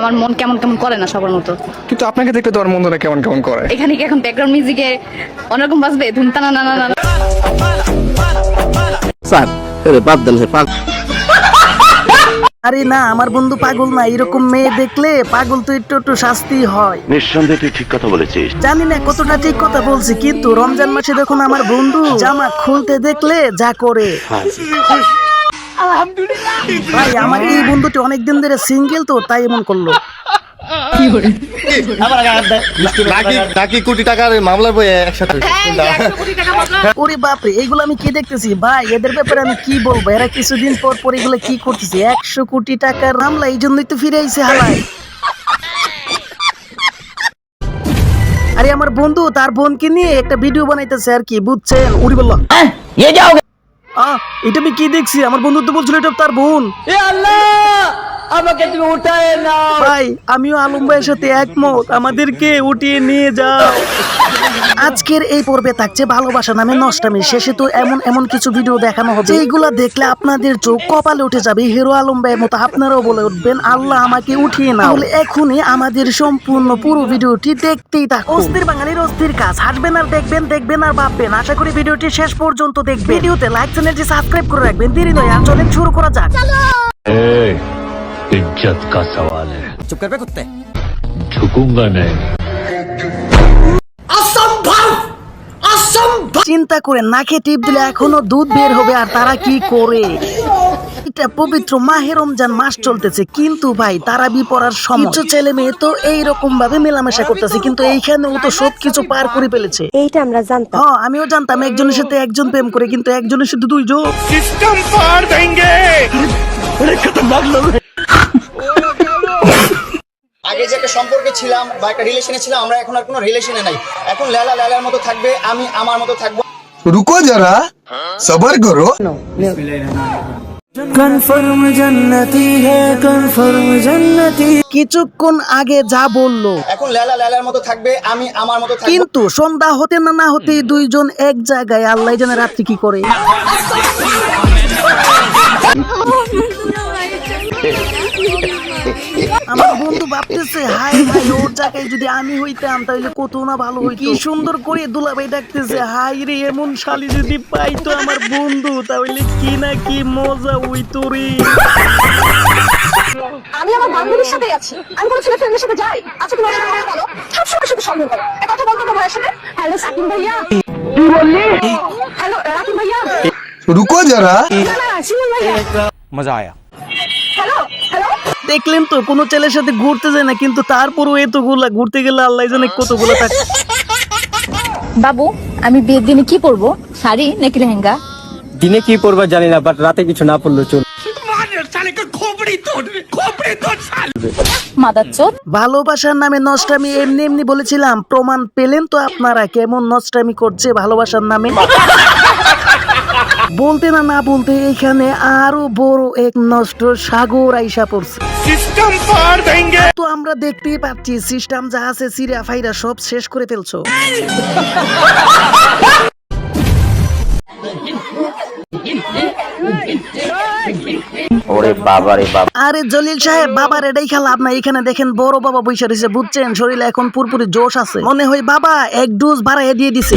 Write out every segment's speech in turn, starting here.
আমার মন কেমন কেমন করে না সবার মতো। কিন্তু আপনাকে দেখলে তো আর মন্দনা কেমন কেমন করে। এখানে কি এখন ব্যাকগ্রাউন্ড মিউজিকে অন্যরকম বাজবে? ধুমতানা না না না না। স্যার আরে বাদ দেন হে পাগ আরে না আমার বন্ধু পাগল না এরকম মেয়ে দেখলে পাগল তো একটু একটু শাস্তি হয়। নিঃসন্দেহে তুই ঠিক কথা বলেছিস। জানি না কতটা ঠিক কথা বলছি কিন্তু রমজান মাসে দেখুন আমার বন্ধু জামা খুলতে দেখলে যা করে। ভাই আমার এই বন্ধুটি অনেকদিন ধরে সিঙ্গেল তো তাই এমন করল। ওরে বাপরে আমি কি দেখতেছি? ভাই এদের ব্যাপারে আমি কি বলব? এরা কিছুদিন পর পর এগুলো কি করতেছে? একশো কোটি টাকার মামলা এই জন্যই তো ফিরে আইছে হালাই আরে আমার বন্ধু তার বোনকে নিয়ে একটা ভিডিও বানাইতেছে আর কি বুঝছেন? উড়ি বলল আহ, এটা আমি কি দেখছি? আমার বন্ধু তো বলছিল এটা তার বোন। ভাই আমিও আলম ভাইয়ের সাথে একমত। আমাদেরকে উঠিয়ে নিয়ে যাও। আজকের এই পর্বে থাকছে ভালোবাসা নামে নষ্টামি। শেষে তো এমন এমন কিছু ভিডিও দেখানো হবে। এইগুলা দেখলে আপনাদের চোখ কপালে উঠে যাবে। হিরো আলম ভাইয়ের মতো আপনারাও বলে উঠবেন আল্লাহ আমাকে উঠিয়ে না তাহলে এখনই আমাদের সম্পূর্ণ পুরো ভিডিওটি দেখতেই থাকুন। অস্থির বাঙালির অস্থির কাজ। হাসবেন আর দেখবেন দেখবেন আর ভাববেন। আশা করি ভিডিওটি শেষ পর্যন্ত দেখবেন। ভিডিওতে লাইক চ্যানেলটি সাবস্ক্রাইব করে রাখবেন। দেরি নয় আর চলেন শুরু করা যাক। इज्जत का सवाल है চুপ করবে করতে झुकूंगा नहीं চিন্তা করে নাকে টিপ দিলে এখনো দুধ বের হবে আর তারা কি করে এটা পবিত্র মাহে রমজান মাস চলতেছে কিন্তু ভাই তারা বি পড়ার সময় কিছু ছেলে মেয়ে তো এইরকম ভাবে মেলামেশা করতেছে কিন্তু এইখানে ও তো সব কিছু পার করে ফেলেছে এইটা আমরা জানতাম হ্যাঁ আমিও জানতাম একজনের সাথে একজন প্রেম করে কিন্তু একজনের সাথে দুইজন আগে যে একটা সম্পর্কে ছিলাম বা একটা রিলেশনে ছিলাম আমরা এখন আর কোনো রিলেশনে নাই এখন লেলা লেলার মতো থাকবে আমি আমার মতো থাকব রুকো যারা সবার করো কিছুক্ষণ আগে যা বলল এখন লেলা লেলার মতো থাকবে আমি আমার মতো থাকব কিন্তু সন্ধ্যা হতে না না হতে দুইজন এক জায়গায় আল্লাহ জানে রাত্রি কি করে আমার বন্ধু ভাবতেছে হাই হাই ওর জায়গায় যদি আমি হইতাম তাহলে কত না ভালো হইতো। কি সুন্দর করে দুলাভাই ডাকতেছে হাই রে এমন শালি যদি পাইতো আমার বন্ধু তাহলে কি না কি মজা হইতো রে? আমি আমার বান্ধবীর সাথে আছি। আমি কোনো ছেলে ফ্রেন্ডের সাথে যাই। আচ্ছা তোমার সাথে কথা বলো। সবসময় শুধু সন্দেহ করো। কথা বলতো না ভাইয়ের সাথে। হ্যালো সাকিব ভাইয়া। কি বললি? হ্যালো রাকিব ভাইয়া। রুকো যারা মজা আয়া। দেখলেন তো কোনো ছেলের সাথে ঘুরতে যায় না কিন্তু তারপরও এতগুলা ঘুরতে গেলে আল্লাহ জানে কতগুলো থাকে। বাবু আমি বিয়ের দিনে কি পরবো? শাড়ি নাকি লেহেঙ্গা? দিনে কি পড়বা জানি না বাট রাতে কিছু না পড়ল চল ভালোবাসার নামে নষ্টামি এমনি এমনি বলেছিলাম প্রমাণ পেলেন তো আপনারা কেমন নষ্টামি করছে ভালোবাসার নামে। বলতে না না বলতে এখানে আরও বড় এক নষ্ট সাগর আইসা পড়ছে। তো আমরা দেখতেই পাচ্ছি সিস্টেম যা আছে সিরা ফাইরা সব শেষ করে ফেলছো। ওরে বাবা রে বাবা। আরে জলিল সাহেব বাবার এটাই খেলা আপনার এখানে দেখেন বড় বাবা বৈশা রয়েছে বুঝছেন? শরীরে এখন পুরপুরি জোশ আছে। মনে হয় বাবা এক ডোজ বাড়াই দিয়ে দিছে।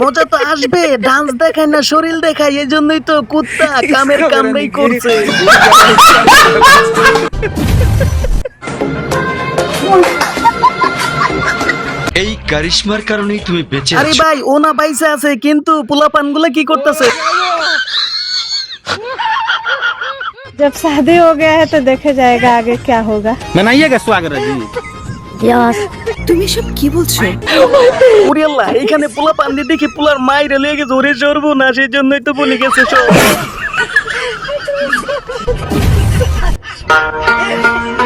মজা তো আসবে ডান্স দেখায় না শরীর দেখায় এই জন্যই তো কুত্তা কামের কামড়াই করছে এই কারিশমার কারণেই তুমি বেঁচে আরে ভাই ও না বাইসে আছে কিন্তু পোলাপান গুলা কি করতেছে जब शादी हो गया है तो देखे जाएगा आगे क्या होगा मनाइएगा स्वागत जी তুমি সব কি বলছো? ওরে আল্লাহ এখানে পোলা পান্ডি দেখে পোলার মাইরে লেগে জোরে সরবো না সেই জন্যই তো বলে গেছে সব।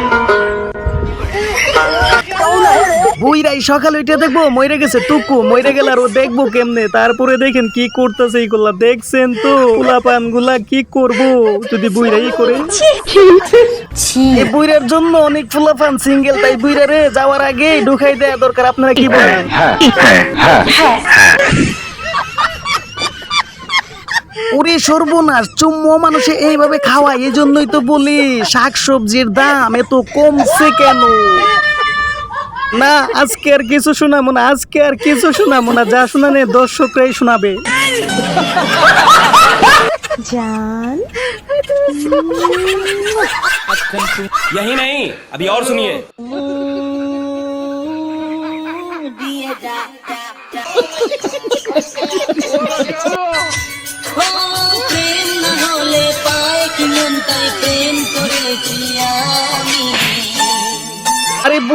বুইরাই সকাল উঠে দেখব মইরে গেছে টুকু মইরে গেলে আর ও দেখব কেমনে? তারপরে দেখেন কি করতেছে এইগুলা দেখছেন তো পোলা পানগুলা কি করব? যদি বুইরাই করে। এই বুইরার জন্য অনেক পোলা পান সিঙ্গেল তাই বুইরা রে যাওয়ার আগে ঢুকাই দেয়া দরকার আপনারা কি বলেন? ওরে সর্বনাশ চুম্মো মানুষে এইভাবে খাওয়ায় এই জন্যই তো বলি শাক সবজির দাম এত কমছে কেন? না আজকে আর কিছু শোনাবো না আজকে আর কিছু শোনাবো না যা শোনানে দর্শকরাই শোনাবে জান यही नहीं अभी और सुनिए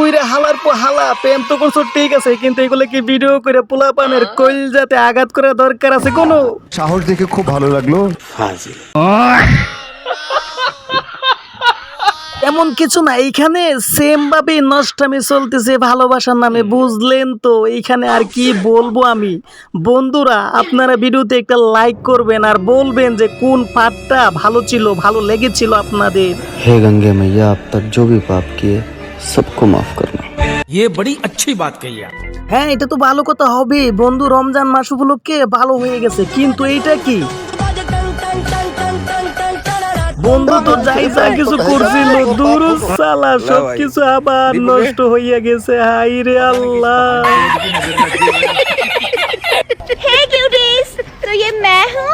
বুইরা হালার পর হালা প্রেম তো করছ ঠিক আছে কিন্তু এগুলো কি ভিডিও করে পোলা পানের কইল যাতে আঘাত করা দরকার আছে কোনো? সাহস দেখে খুব ভালো লাগল। এমন কিছু না এইখানে সেম ভাবে নষ্টামি চলতেছে ভালোবাসার নামে বুঝলেন তো? এইখানে আর কি বলব আমি? বন্ধুরা আপনারা ভিডিওতে একটা লাইক করবেন আর বলবেন যে কোন পাঠটা ভালো ছিল ভালো লেগেছিল আপনাদের। হে গঙ্গে মাইয়া আপনার জবি পাপ কে? सबको माफ करना ये बड़ी अच्छी बात कही आप হ্যাঁ এটা তো ভালো কথা হবে বন্ধু রমজান মাস উপলক্ষে ভালো হয়ে গেছে কিন্তু এইটা কি বন্ধু তো যাই যা কিছু করছিল দূর সালা সব কিছু আবার নষ্ট হইয়া গেছে হাই রে আল্লাহ हे क्यूटीज तो ये मैं हूँ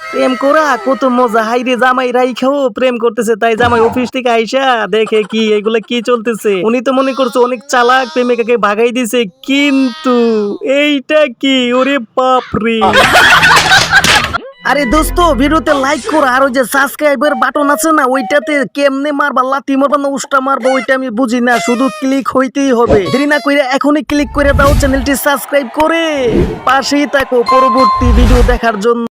প্রেম করা, কত মজা। হাইরে জামাই রাইখাও প্রেম করতেছে, তাই জামাই অফিস থেকে আইসা দেখে কি, এগুলা কি চলতেছে। উনি তো মনে করছে অনেক চালাক, প্রেমিকাকে ভাগাই দিছে, কিন্তু এইটা কি? ওরে বাপরে আরে দোস্ত, ভিডিওতে লাইক করো, আর ওই যে সাবস্ক্রাইবার বাটন আছে না, ওইটাতে কেমনে মারবা, লাথি মারবা না উষ্টা মারবা, ওইটা আমি বুঝি না, শুধু ক্লিক হইতেই হবে। দেরি না কইরা এখনই ক্লিক করে দাও চ্যানেলটি সাবস্ক্রাইব করে। পাশেই থাকো, পরবর্তী ভিডিও দেখার জন্য।